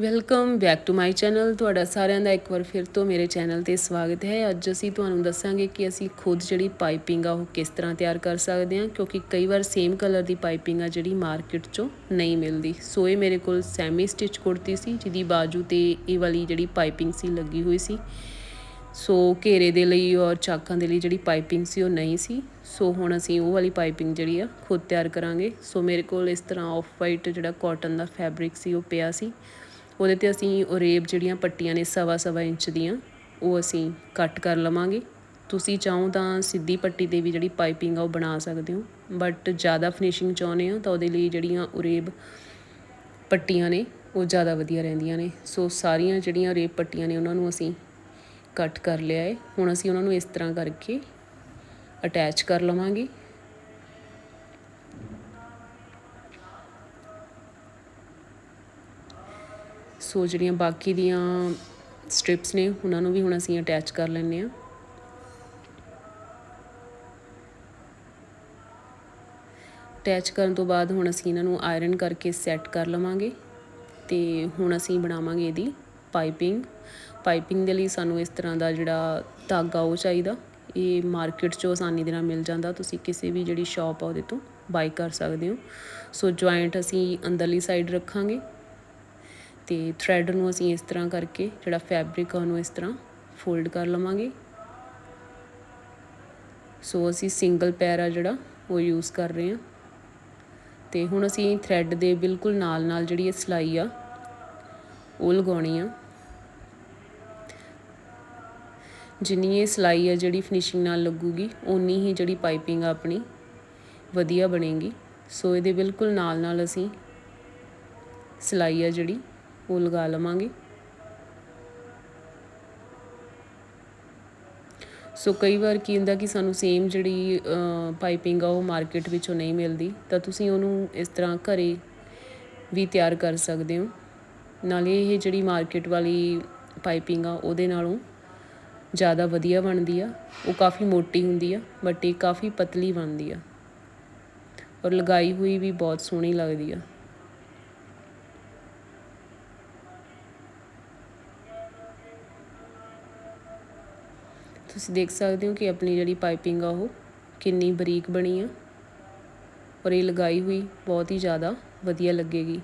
Welcome back to my channel ਤੁਹਾਡਾ ਸਾਰਿਆਂ ਦਾ ਇੱਕ ਵਾਰ ਫਿਰ ਤੋਂ ਮੇਰੇ ਚੈਨਲ ਤੇ ਸਵਾਗਤ ਹੈ। ਅੱਜ ਅਸੀਂ ਤੁਹਾਨੂੰ ਦੱਸਾਂਗੇ ਕਿ ਅਸੀਂ ਖੁਦ ਜਿਹੜੀ ਪਾਈਪਿੰਗ ਆ, ਉਹ ਕਿਸ ਤਰ੍ਹਾਂ ਤਿਆਰ ਕਰ ਸਕਦੇ ਹਾਂ, ਕਿਉਂਕਿ ਕਈ ਵਾਰ ਸੇਮ ਕਲਰ ਦੀ ਪਾਈਪਿੰਗ ਆ ਜਿਹੜੀ ਮਾਰਕੀਟ 'ਚੋਂ ਨਹੀਂ ਮਿਲਦੀ। ਸੋ ਇਹ ਮੇਰੇ ਕੋਲ ਸੈਮੀ ਸਟਿਚ ਕੁੜਤੀ ਸੀ, ਜਿਹਦੀ ਬਾਜੂ ਤੇ ਇਹ ਵਾਲੀ ਜਿਹੜੀ ਪਾਈਪਿੰਗ ਸੀ, ਲੱਗੀ ਹੋਈ ਸੀ। ਸੋ ਘੇਰੇ ਦੇ ਲਈ ਔਰ ਚਾਕਾਂ ਦੇ ਲਈ ਜਿਹੜੀ ਪਾਈਪਿੰਗ ਸੀ, ਉਹ ਨਹੀਂ ਸੀ। ਸੋ ਹੁਣ ਅਸੀਂ ਉਹ ਵਾਲੀ ਪਾਈਪਿੰਗ ਜਿਹੜੀ ਆ, ਖੁਦ ਤਿਆਰ ਕਰਾਂਗੇ। ਸੋ ਮੇਰੇ ਕੋਲ ਇਸ ਤਰ੍ਹਾਂ ਆਫ ਵਾਈਟ ਜਿਹੜਾ ਕਾਟਨ ਦਾ ਫੈਬਰਿਕ ਸੀ, ਉਹ ਪਿਆ ਸੀ। ਉਹਦੇ ਤੇ ਅਸੀਂ ਓਰੇਬ ਜਿਹੜੀਆਂ ਪੱਟੀਆਂ ਨੇ ਸਵਾ ਸਵਾ ਇੰਚ ਦੀਆਂ, ਉਹ ਅਸੀਂ ਕੱਟ ਕਰ ਲਵਾਂਗੇ। ਤੁਸੀਂ ਚਾਹੋ ਤਾਂ ਸਿੱਧੀ ਪੱਟੀ ਤੇ ਵੀ ਜਿਹੜੀ ਪਾਈਪਿੰਗ ਆ ਉਹ ਬਣਾ ਸਕਦੇ ਹੋ, ਬਟ ਜ਼ਿਆਦਾ ਫਿਨਿਸ਼ਿੰਗ ਚਾਹੁੰਦੇ ਹੋ ਤਾਂ ਉਹਦੇ ਲਈ ਜਿਹੜੀਆਂ ਓਰੇਬ ਪੱਟੀਆਂ ਨੇ, ਉਹ ਜ਼ਿਆਦਾ ਵਧੀਆ ਰਹਿੰਦੀਆਂ ਨੇ। ਸੋ ਸਾਰੀਆਂ ਜਿਹੜੀਆਂ ਓਰੇਬ ਪੱਟੀਆਂ ਨੇ ਉਹਨਾਂ ਨੂੰ ਅਸੀਂ ਕੱਟ ਕਰ ਲਿਆ ਹੈ। ਹੁਣ ਅਸੀਂ ਉਹਨਾਂ ਨੂੰ ਇਸ ਤਰ੍ਹਾਂ ਕਰਕੇ ਅਟੈਚ ਕਰ ਲਵਾਂਗੇ। ਸੋ ਜਿਹੜੀਆਂ ਬਾਕੀ ਦੀਆਂ ਸਟ੍ਰਿਪਸ ਨੇ, ਉਹਨਾਂ ਨੂੰ ਵੀ ਹੁਣ ਅਸੀਂ ਅਟੈਚ ਕਰ ਲੈਂਦੇ ਆ ਅਟੈਚ ਕਰਨ ਤੋਂ ਬਾਅਦ ਹੁਣ ਅਸੀਂ ਇਹਨਾਂ ਨੂੰ ਆਇਰਨ ਕਰਕੇ ਸੈੱਟ ਕਰ ਲਵਾਂਗੇ ਤੇ ਹੁਣ ਅਸੀਂ ਬਣਾਵਾਂਗੇ ਇਹਦੀ ਪਾਈਪਿੰਗ ਪਾਈਪਿੰਗ ਦੇ ਲਈ ਸਾਨੂੰ ਇਸ ਤਰ੍ਹਾਂ ਦਾ ਜਿਹੜਾ ਧਾਗਾ ਉਹ ਚਾਹੀਦਾ। ਇਹ ਮਾਰਕੀਟ 'ਚੋਂ ਆਸਾਨੀ ਦੇ ਨਾਲ ਮਿਲ ਜਾਂਦਾ। ਤੁਸੀਂ ਕਿਸੇ ਵੀ ਜਿਹੜੀ ਸ਼ਾਪ ਆ, ਉਹਦੇ ਤੋਂ ਬਾਈ ਕਰ ਸਕਦੇ ਹੋ। ਸੋ ਜੁਆਇੰਟ ਅਸੀਂ ਅੰਦਰਲੀ ਸਾਈਡ ਰੱਖਾਂਗੇ। ਤੇ ਥ੍ਰੈਡ ਨੂੰ ਅਸੀਂ ਇਸ ਤਰ੍ਹਾਂ ਕਰਕੇ, ਜਿਹੜਾ ਫੈਬਰਿਕ ਆ ਉਹਨੂੰ ਇਸ ਤਰ੍ਹਾਂ ਫੋਲਡ ਕਰ ਲਵਾਂਗੇ। ਸੋ ਅਸੀਂ ਸਿੰਗਲ ਪੈਰ ਆ ਜਿਹੜਾ, ਉਹ ਯੂਜ਼ ਕਰ ਰਹੇ ਹਾਂ। ਤੇ ਹੁਣ ਅਸੀਂ ਥ੍ਰੈਡ ਦੇ ਬਿਲਕੁਲ ਨਾਲ ਨਾਲ ਜਿਹੜੀ ਇਹ ਸਲਾਈ ਆ, ਉਹ ਲਗਾਉਣੀ ਆ। ਜਿੰਨੀ ਇਹ ਸਲਾਈ ਆ ਜਿਹੜੀ ਫਿਨਿਸ਼ਿੰਗ ਨਾਲ ਲੱਗੂਗੀ, ਓਨੀ ਹੀ ਜਿਹੜੀ ਪਾਈਪਿੰਗ ਆ ਆਪਣੀ ਵਧੀਆ ਬਣੇਗੀ। ਸੋ ਇਹਦੇ ਬਿਲਕੁਲ ਨਾਲ ਨਾਲ ਅਸੀਂ ਸਲਾਈ ਆ ਜਿਹੜੀ ਉਹ ਲਗਾ ਲਵਾਂਗੇ। ਸੋ ਕਈ ਵਾਰ ਕੀ ਹੁੰਦਾ ਕਿ ਸਾਨੂੰ ਸੇਮ ਜਿਹੜੀ ਪਾਈਪਿੰਗ ਆ, ਉਹ ਮਾਰਕੀਟ ਵਿੱਚੋਂ ਨਹੀਂ ਮਿਲਦੀ। ਤਾਂ ਤੁਸੀਂ ਉਹਨੂੰ ਇਸ ਤਰ੍ਹਾਂ ਘਰੇ ਵੀ ਤਿਆਰ ਕਰ ਸਕਦੇ ਹੋ। ਨਾਲੇ ਇਹ ਜਿਹੜੀ ਮਾਰਕੀਟ ਵਾਲੀ ਪਾਈਪਿੰਗ ਆ, ਉਹਦੇ ਨਾਲੋਂ ਜ਼ਿਆਦਾ ਵਧੀਆ ਬਣਦੀ ਆ। ਉਹ ਕਾਫੀ ਮੋਟੀ ਹੁੰਦੀ ਆ ਬਟ ਇਹ ਕਾਫੀ ਪਤਲੀ ਬਣਦੀ ਆ। ਔਰ ਲਗਾਈ ਹੋਈ ਵੀ ਬਹੁਤ ਸੋਹਣੀ ਲੱਗਦੀ ਆ। ਤੁਸੀਂ ਦੇਖ ਸਕਦੇ ਹੋ ਕਿ ਆਪਣੀ ਜਿਹੜੀ ਪਾਈਪਿੰਗ ਆ ਉਹ ਕਿੰਨੀ ਬਰੀਕ ਬਣੀ ਆ ਔਰ ਇਹ ਲਗਾਈ ਹੋਈ ਬਹੁਤ ਹੀ ਜ਼ਿਆਦਾ ਵਧੀਆ ਲੱਗੇਗੀ।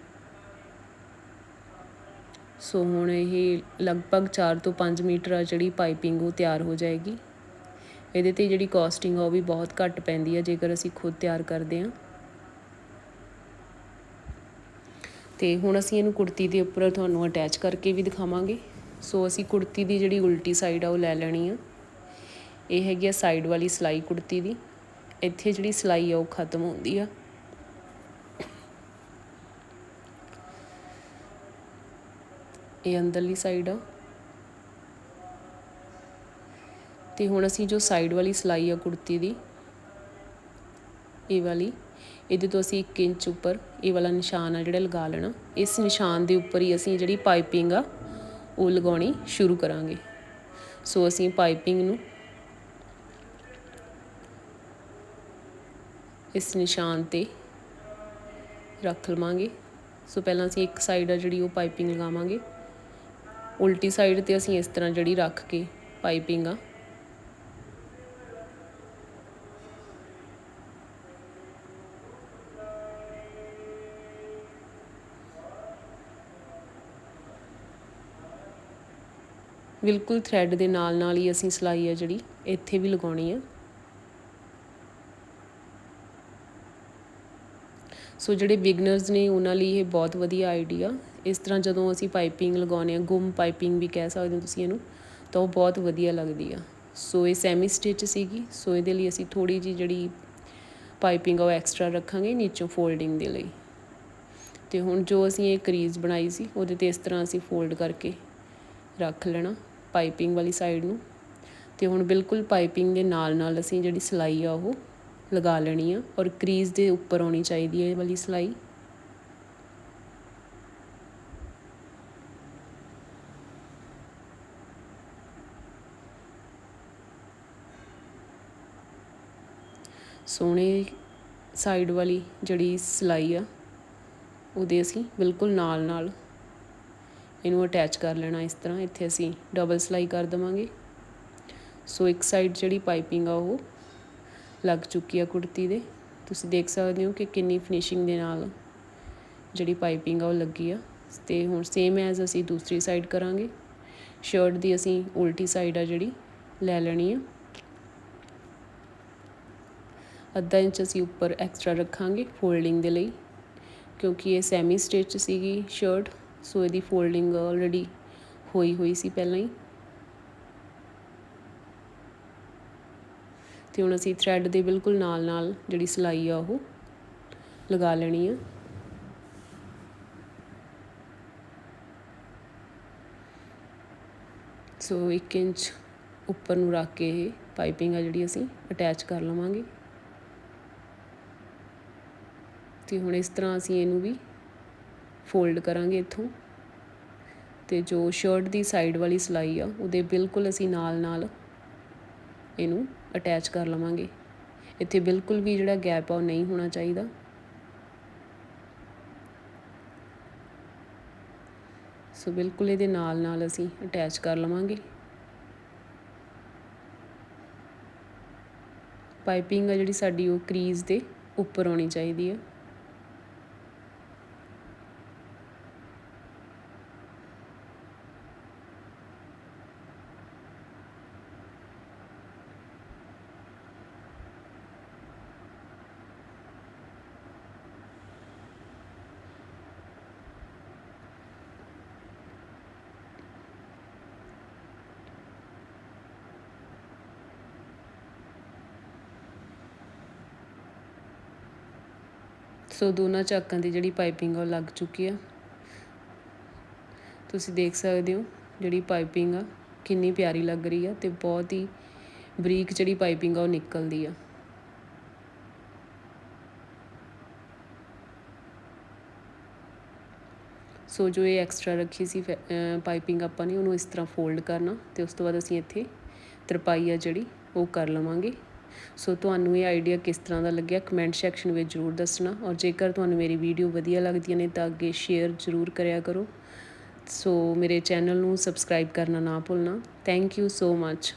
ਸੋ ਹੁਣ ਇਹ ਲਗਭਗ 4 ਤੋਂ 5 ਮੀਟਰ ਆ ਜਿਹੜੀ ਪਾਈਪਿੰਗ ਉਹ ਤਿਆਰ ਹੋ ਜਾਏਗੀ। ਇਹਦੇ ਤੇ ਜਿਹੜੀ ਕਾਸਟਿੰਗ ਆ ਉਹ ਵੀ ਬਹੁਤ ਘੱਟ ਪੈਂਦੀ ਆ, ਜੇਕਰ ਅਸੀਂ ਖੁਦ ਤਿਆਰ ਕਰਦੇ ਆ ਤੇ ਹੁਣ ਅਸੀਂ ਇਹਨੂੰ ਕੁੜਤੀ ਦੇ ਉੱਪਰ ਤੁਹਾਨੂੰ ਅਟੈਚ ਕਰਕੇ ਵੀ ਦਿਖਾਵਾਂਗੇ। ਸੋ ਅਸੀਂ ਕੁੜਤੀ ਦੀ ਜਿਹੜੀ ਉਲਟੀ ਸਾਈਡ ਆ ਉਹ ਲੈ ਲੈਣੀ ਆ। ਇਹ ਹੈਗੀ ਆ ਸਾਈਡ ਵਾਲੀ ਸਲਾਈ ਕੁੜਤੀ ਦੀ। ਇੱਥੇ ਜਿਹੜੀ ਸਲਾਈ ਆ ਉਹ ਖਤਮ ਹੁੰਦੀ ਆ। ਇਹ ਅੰਦਰਲੀ ਸਾਈਡ ਆ। ਤੇ ਹੁਣ ਅਸੀਂ ਜੋ ਸਾਈਡ ਵਾਲੀ ਸਲਾਈ ਆ ਕੁੜਤੀ ਦੀ, ਇਹ ਵਾਲੀ, ਇਹਦੇ ਤੋਂ ਅਸੀਂ 1 ਇੰਚ ਉੱਪਰ ਇਹ ਵਾਲਾ ਨਿਸ਼ਾਨ ਆ ਜਿਹੜਾ ਲਗਾ ਲੈਣਾ। ਇਸ ਨਿਸ਼ਾਨ ਦੇ ਉੱਪਰ ਹੀ ਅਸੀਂ ਜਿਹੜੀ ਪਾਈਪਿੰਗ ਆ, ਉਹ ਲਗਾਉਣੀ ਸ਼ੁਰੂ ਕਰਾਂਗੇ। ਸੋ ਅਸੀਂ ਪਾਈਪਿੰਗ ਨੂੰ ਇਸ ਨਿਸ਼ਾਨ ਤੇ ਰੱਖ ਲਵਾਂਗੇ। ਸੋ ਪਹਿਲਾਂ ਅਸੀਂ ਇੱਕ ਸਾਈਡ ਆ ਜਿਹੜੀ ਉਹ ਪਾਈਪਿੰਗ ਲਗਾਵਾਂਗੇ। ਉਲਟੀ ਸਾਈਡ ਤੇ ਅਸੀਂ ਇਸ ਤਰ੍ਹਾਂ ਜਿਹੜੀ ਰੱਖ ਕੇ ਪਾਈਪਿੰਗ ਆ। ਬਿਲਕੁਲ ਥ੍ਰੈਡ ਦੇ ਨਾਲ ਨਾਲ ਹੀ ਅਸੀਂ ਸਲਾਈ ਆ ਜਿਹੜੀ, ਇੱਥੇ ਵੀ ਲਗਾਉਣੀ ਆ। ਸੋ ਜਿਹੜੇ ਬਿਗਨਰਸ ਨੇ ਉਹਨਾਂ ਲਈ ਇਹ ਬਹੁਤ ਵਧੀਆ ਆਈਡੀਆ ਇਸ ਤਰ੍ਹਾਂ ਜਦੋਂ ਅਸੀਂ ਪਾਈਪਿੰਗ ਲਗਾਉਂਦੇ ਆ ਗੁੰਮ ਪਾਈਪਿੰਗ ਵੀ ਕਹਿ ਸਕਦੇ ਹੋ ਤੁਸੀਂ ਇਹਨੂੰ, ਤਾਂ ਉਹ ਬਹੁਤ ਵਧੀਆ ਲੱਗਦੀ ਆ। ਸੋ ਇਹ ਸੈਮੀ ਸਟਿਚ ਸੀਗੀ। ਸੋ ਇਹਦੇ ਲਈ ਅਸੀਂ ਥੋੜੀ ਜੀ ਜਿਹੜੀ ਪਾਈਪਿੰਗ ਉਹ ਐਕਸਟਰਾ ਰੱਖਾਂਗੇ ਨੀਚੋਂ ਫੋਲਡਿੰਗ ਦੇ ਲਈ। ਤੇ ਹੁਣ ਜੋ ਅਸੀਂ ਇਹ ਕਰੀਜ਼ ਬਣਾਈ ਸੀ, ਉਹਦੇ ਤੇ ਇਸ ਤਰ੍ਹਾਂ ਅਸੀਂ ਫੋਲਡ ਕਰਕੇ ਰੱਖ ਲੈਣਾ ਪਾਈਪਿੰਗ ਵਾਲੀ ਸਾਈਡ ਨੂੰ। ਤੇ ਹੁਣ ਬਿਲਕੁਲ ਪਾਈਪਿੰਗ ਦੇ ਨਾਲ ਨਾਲ ਅਸੀਂ ਜਿਹੜੀ ਸਲਾਈ ਆ ਉਹ ਲਗਾ ਲੈਣੀ ਆ ਔਰ ਕਰੀਜ਼ ਦੇ ਉੱਪਰ ਆਉਣੀ ਚਾਹੀਦੀ ਹੈ ਇਹ ਵਾਲੀ ਸਲਾਈ। ਸੋਹਣੇ ਸਾਈਡ ਵਾਲੀ ਜਿਹੜੀ ਸਲਾਈ ਆ, ਉਹਦੇ ਅਸੀਂ ਬਿਲਕੁਲ ਨਾਲ ਨਾਲ ਇਹਨੂੰ ਅਟੈਚ ਕਰ ਲੈਣਾ ਇਸ ਤਰ੍ਹਾਂ। ਇੱਥੇ ਅਸੀਂ ਡਬਲ ਸਲਾਈ ਕਰ ਦਵਾਂਗੇ। ਸੋ ਇੱਕ ਸਾਈਡ ਜਿਹੜੀ ਪਾਈਪਿੰਗ ਆ ਉਹ ਲੱਗ ਚੁੱਕੀ ਆ ਕੁੜਤੀ ਦੇ। ਤੁਸੀਂ ਦੇਖ ਸਕਦੇ ਹੋ ਕਿ ਕਿੰਨੀ ਫਿਨਿਸ਼ਿੰਗ ਦੇ ਨਾਲ ਜਿਹੜੀ ਪਾਈਪਿੰਗ ਆ ਉਹ ਲੱਗੀ ਆ। ਤੇ ਹੁਣ ਸੇਮ ਐਜ਼ ਅਸੀਂ ਦੂਸਰੀ ਸਾਈਡ ਕਰਾਂਗੇ। ਸ਼ਰਟ ਦੀ ਅਸੀਂ ਉਲਟੀ ਸਾਈਡ ਆ ਜਿਹੜੀ, ਲੈ ਲੈਣੀ ਆ। ਅੱਧਾ ਇੰਚ ਅਸੀਂ ਉੱਪਰ ਐਕਸਟਰਾ ਰੱਖਾਂਗੇ ਫੋਲਡਿੰਗ ਦੇ ਲਈ, ਕਿਉਂਕਿ ਇਹ ਸੈਮੀ ਸਟਿਚ ਸੀਗੀ ਸ਼ਰਟ ਸੋ ਇਹਦੀ ਫੋਲਡਿੰਗ ਆਲਰੇਡੀ ਹੋਈ ਹੋਈ ਸੀ ਪਹਿਲਾਂ ਹੀ। ਤੇ ਹੁਣ ਅਸੀਂ ਥ੍ਰੈਡ ਦੇ ਬਿਲਕੁਲ ਨਾਲ ਨਾਲ ਜਿਹੜੀ ਸਿਲਾਈ ਆ ਉਹ ਲਗਾ ਲੈਣੀ ਆ। ਸੋ 1 ਇੰਚ ਉੱਪਰ ਨੂੰ ਰੱਖ ਕੇ ਇਹ ਪਾਈਪਿੰਗ ਆ ਜਿਹੜੀ ਅਸੀਂ ਅਟੈਚ ਕਰ ਲਵਾਂਗੇ। ਤੇ ਹੁਣ ਇਸ ਤਰ੍ਹਾਂ ਅਸੀਂ ਇਹਨੂੰ ਵੀ ਫੋਲਡ ਕਰਾਂਗੇ ਇੱਥੋਂ। ਤੇ ਜੋ ਸ਼ਰਟ ਦੀ ਸਾਈਡ ਵਾਲੀ ਸਿਲਾਈ ਆ, ਉਹਦੇ ਬਿਲਕੁਲ ਅਸੀਂ ਨਾਲ ਨਾਲ ਇਹਨੂੰ ਅਟੈਚ ਕਰ ਲਵਾਂਗੇ। ਇੱਥੇ ਬਿਲਕੁਲ ਵੀ ਜਿਹੜਾ ਗੈਪ ਆ ਉਹ ਨਹੀਂ ਹੋਣਾ ਚਾਹੀਦਾ। ਸੋ ਬਿਲਕੁਲ ਇਹਦੇ ਨਾਲ ਨਾਲ ਅਸੀਂ ਅਟੈਚ ਕਰ ਲਵਾਂਗੇ। ਪਾਈਪਿੰਗ ਆ ਜਿਹੜੀ ਸਾਡੀ ਉਹ ਕਰੀਜ਼ ਦੇ ਉੱਪਰ ਹੋਣੀ ਚਾਹੀਦੀ ਹੈ ਸੋ ਦੋਨਾਂ ਚਾਕਾਂ ਦੀ ਜਿਹੜੀ ਪਾਈਪਿੰਗ ਆ ਉਹ ਲੱਗ ਚੁੱਕੀ ਆ। ਤੁਸੀਂ ਦੇਖ ਸਕਦੇ ਹੋ ਜਿਹੜੀ ਪਾਈਪਿੰਗ ਆ, ਕਿੰਨੀ ਪਿਆਰੀ ਲੱਗ ਰਹੀ ਆ ਤੇ ਬਹੁਤ ਹੀ ਬਰੀਕ ਜਿਹੜੀ ਪਾਈਪਿੰਗ ਆ ਉਹ ਨਿਕਲਦੀ ਆ। ਸੋ ਜੋ ਇਹ ਐਕਸਟਰਾ ਰੱਖੀ ਸੀ ਪਾਈਪਿੰਗ ਆਪਾਂ ਨੇ, ਉਹਨੂੰ ਇਸ ਤਰ੍ਹਾਂ ਫੋਲਡ ਕਰਨਾ ਤੇ ਉਸ ਤੋਂ ਬਾਅਦ ਅਸੀਂ ਇੱਥੇ ਤਰਪਾਈ ਆ ਜਿਹੜੀ, ਉਹ ਕਰ ਲਵਾਂਗੇ। ਸੋ ਤੁਹਾਨੂੰ ਇਹ ਆਈਡੀਆ ਕਿਸ ਤਰ੍ਹਾਂ ਦਾ ਲੱਗਿਆ? ਕਮੈਂਟ ਸੈਕਸ਼ਨ ਵਿੱਚ ਜ਼ਰੂਰ ਦੱਸਣਾ। ਔਰ ਜੇਕਰ ਤੁਹਾਨੂੰ ਮੇਰੀ ਵੀਡੀਓ ਵਧੀਆ ਲੱਗਦੀਆਂ ਨੇ, ਤਾਂ ਅੱਗੇ ਸ਼ੇਅਰ ਜ਼ਰੂਰ ਕਰਿਆ ਕਰੋ। ਸੋ ਮੇਰੇ ਚੈਨਲ ਨੂੰ ਸਬਸਕ੍ਰਾਈਬ ਕਰਨਾ ਨਾ ਭੁੱਲਣਾ। Thank you so much